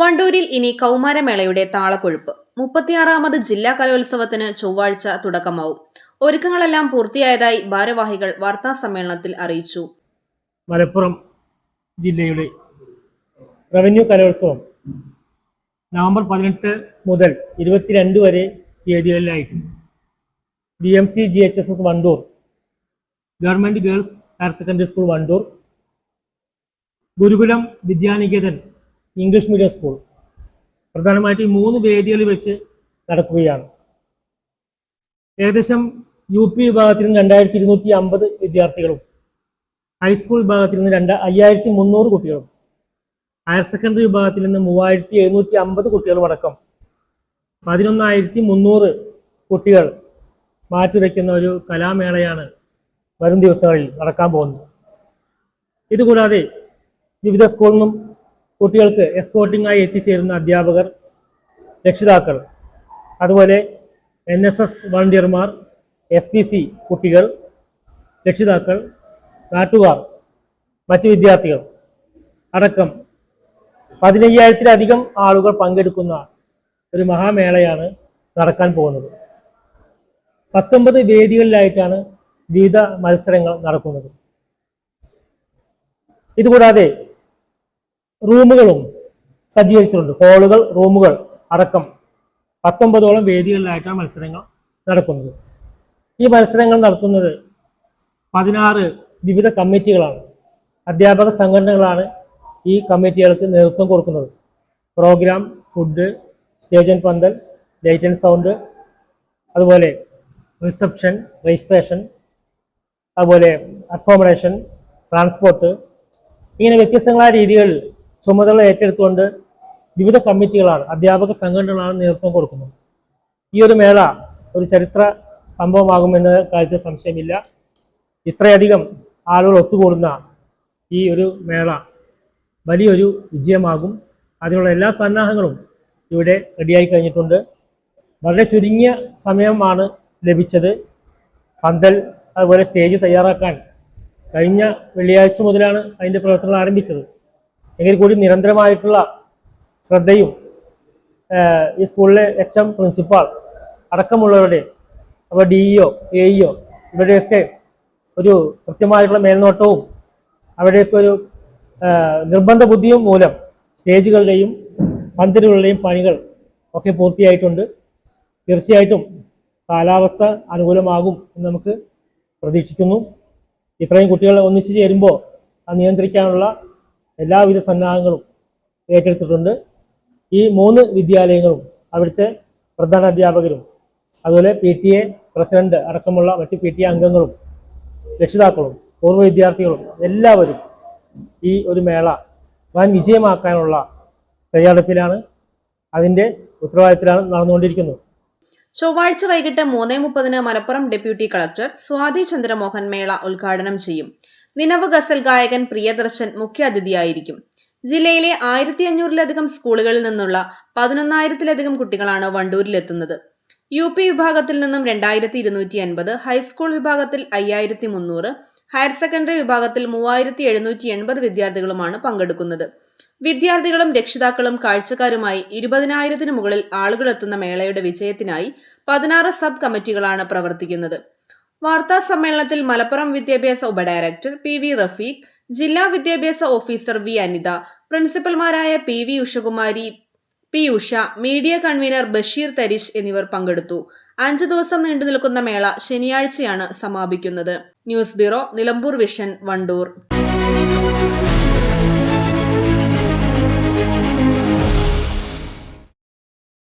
വണ്ടൂരിൽ ഇനി കൗമാരമേളയുടെ താളക്കൊഴുപ്പ്. മുപ്പത്തിയാറാമത് ജില്ലാ കലോത്സവത്തിന് ചൊവ്വാഴ്ച തുടക്കമാവും. ഒരുക്കങ്ങളെല്ലാം പൂർത്തിയായതായി ഭാരവാഹികൾ വാർത്താ സമ്മേളനത്തിൽ അറിയിച്ചു. മലപ്പുറം ജില്ലയുടെ റവന്യൂ കലോത്സവം നവംബർ പതിനെട്ട് മുതൽ ഇരുപത്തിരണ്ട് വരെ തീയതികളിലായിട്ട് B M C G H S S Wandoor government girls higher secondary school Wandoor Gurukulam Vidyaniketan English medium school പ്രധാനമായിട്ട് ഈ മൂന്ന് വേദികളിൽ വെച്ച് നടക്കുകയാണ്. ഏകദേശം യു പി വിഭാഗത്തിൽ നിന്ന് രണ്ടായിരത്തി ഇരുന്നൂറ്റി അമ്പത് വിദ്യാർത്ഥികളും ഹൈസ്കൂൾ വിഭാഗത്തിൽ നിന്ന് രണ്ട് അയ്യായിരത്തി മുന്നൂറ് കുട്ടികളും ഹയർ സെക്കൻഡറി വിഭാഗത്തിൽ നിന്ന് മൂവായിരത്തി എഴുന്നൂറ്റി അമ്പത് കുട്ടികളും അടക്കം പതിനൊന്നായിരത്തി മുന്നൂറ് കുട്ടികൾ മാറ്റിവെക്കുന്ന ഒരു കലാമേളയാണ് വരും ദിവസങ്ങളിൽ നടക്കാൻ പോകുന്നത്. ഇതുകൂടാതെ വിവിധ സ്കൂളിൽ നിന്നും കുട്ടികൾക്ക് എസ്കോർട്ടിംഗായി എത്തിച്ചേരുന്ന അധ്യാപകർ രക്ഷിതാക്കൾ അതുപോലെ എൻ എസ് എസ് വളണ്ടിയർമാർ എസ് പി സി കുട്ടികൾ രക്ഷിതാക്കൾ നാട്ടുകാർ മറ്റ് വിദ്യാർത്ഥികൾ അടക്കം പതിനയ്യായിരത്തിലധികം ആളുകൾ പങ്കെടുക്കുന്ന ഒരു മഹാമേളയാണ് നടക്കാൻ പോകുന്നത്. പത്തൊമ്പത് വേദികളിലായിട്ടാണ് വിവിധ മത്സരങ്ങൾ നടക്കുന്നത്. ഇതുകൂടാതെ റൂമുകളും സജ്ജീകരിച്ചിട്ടുണ്ട്. ഹോളുകൾ റൂമുകൾ അടക്കം പത്തൊമ്പതോളം വേദികളിലായിട്ടാണ് മത്സരങ്ങൾ നടക്കുന്നത്. ഈ മത്സരങ്ങൾ നടത്തുന്നത് പതിനാറ് വിവിധ കമ്മിറ്റികളാണ്. അധ്യാപക സംഘടനകളാണ് ഈ കമ്മിറ്റികൾക്ക് നേതൃത്വം കൊടുക്കുന്നത്. Program food stage and pandal light and sound അതുപോലെ റിസപ്ഷൻ രജിസ്ട്രേഷൻ അതുപോലെ അക്കോമഡേഷൻ ട്രാൻസ്പോർട്ട് ഇങ്ങനെ വ്യത്യസ്തങ്ങളായ രീതികളിൽ ചുമതല ഏറ്റെടുത്തുകൊണ്ട് വിവിധ കമ്മിറ്റികളാണ് അധ്യാപക സംഘടനകളാണ് നേതൃത്വം കൊടുക്കുന്നത്. ഈ ഒരു മേള ഒരു ചരിത്ര സംഭവമാകുമെന്ന കാര്യത്തിൽ സംശയമില്ല. ഇത്രയധികം ആളുകൾ ഒത്തുകൂടുന്ന ഈ ഒരു മേള വലിയൊരു വിജയമാകും. അതിനുള്ള എല്ലാ സന്നാഹങ്ങളും ഇവിടെ റെഡിയായി കഴിഞ്ഞിട്ടുണ്ട്. വളരെ ചുരുങ്ങിയ സമയമാണ് ലഭിച്ചത്. പന്തൽ അതുപോലെ സ്റ്റേജ് തയ്യാറാക്കാൻ കഴിഞ്ഞ വെള്ളിയാഴ്ച മുതലാണ് അതിന്റെ പ്രവർത്തനങ്ങൾ ആരംഭിച്ചത്. എങ്കിൽ കൂടി നിരന്തരമായിട്ടുള്ള ശ്രദ്ധയും ഈ സ്കൂളിലെ എച്ച് എം പ്രിൻസിപ്പാൾ അടക്കമുള്ളവരുടെ അപ്പോൾ ഡി ഇഒ എ ഇഒ ഇവരുടെയൊക്കെ ഒരു കൃത്യമായിട്ടുള്ള മേൽനോട്ടവും അവരുടെയൊക്കെ ഒരു നിർബന്ധ ബുദ്ധിയും മൂലം സ്റ്റേജുകളുടെയും പന്തലുകളുടെയും പണികൾ ഒക്കെ പൂർത്തിയായിട്ടുണ്ട്. തീർച്ചയായിട്ടും കാലാവസ്ഥ അനുകൂലമാകും എന്ന് നമുക്ക് പ്രതീക്ഷിക്കുന്നു. ഇത്രയും കുട്ടികൾ ഒന്നിച്ചു ചേരുമ്പോൾ നിയന്ത്രിക്കാനുള്ള എല്ലാവിധ സന്നാഹങ്ങളും ഏറ്റെടുത്തിട്ടുണ്ട്. ഈ മൂന്ന് വിദ്യാലയങ്ങളും അവിടുത്തെ പ്രധാന അധ്യാപകരും അതുപോലെ പി ടി എ പ്രസിഡന്റ് അടക്കമുള്ള മറ്റ് പി ടി എ അംഗങ്ങളും രക്ഷിതാക്കളും പൂർവ വിദ്യാർത്ഥികളും എല്ലാവരും ഈ ഒരു മേള വൻ വിജയമാക്കാനുള്ള തയ്യാറെടുപ്പിലാണ് അതിന്റെ ഉത്തരവാദിത്തത്തിലാണ് നടന്നുകൊണ്ടിരിക്കുന്നത്. ചൊവ്വാഴ്ച വൈകിട്ട് മൂന്ന് മുപ്പതിന് മലപ്പുറം ഡെപ്യൂട്ടി കളക്ടർ സ്വാതി ചന്ദ്രമോഹൻ മേള ഉദ്ഘാടനം ചെയ്യും. നിനവ് ഗസൽ ഗായകൻ പ്രിയദർശൻ മുഖ്യാതിഥിയായിരിക്കും. ജില്ലയിലെ ആയിരത്തി അഞ്ഞൂറിലധികം സ്കൂളുകളിൽ നിന്നുള്ള പതിനൊന്നായിരത്തിലധികം കുട്ടികളാണ് വണ്ടൂരിലെത്തുന്നത്. യു പി വിഭാഗത്തിൽ നിന്നും രണ്ടായിരത്തി ഇരുന്നൂറ്റി അൻപത് ഹൈസ്കൂൾ വിഭാഗത്തിൽ അയ്യായിരത്തി മുന്നൂറ് ഹയർ സെക്കൻഡറി വിഭാഗത്തിൽ മൂവായിരത്തി എഴുന്നൂറ്റി എൺപത് വിദ്യാർത്ഥികളുമാണ് പങ്കെടുക്കുന്നത്. വിദ്യാർത്ഥികളും രക്ഷിതാക്കളും കാഴ്ചക്കാരുമായി ഇരുപതിനായിരത്തിന് മുകളിൽ ആളുകളെത്തുന്ന മേളയുടെ വിജയത്തിനായി പതിനാറ് സബ് കമ്മിറ്റികളാണ് പ്രവർത്തിക്കുന്നത്. വാർത്താ സമ്മേളനത്തിൽ മലപ്പുറം വിദ്യാഭ്യാസ ഉപഡയറക്ടർ പി വി റഫീഖ് ജില്ലാ വിദ്യാഭ്യാസ officer V Anitha പ്രിൻസിപ്പൽമാരായ P V Ushakumari P Usha media convener Basheer Tharish എന്നിവർ പങ്കെടുത്തു. അഞ്ചു ദിവസം നീണ്ടു നിൽക്കുന്ന മേള ശനിയാഴ്ചയാണ് സമാപിക്കുന്നത്. News bureau Nilambur vision Wandoor.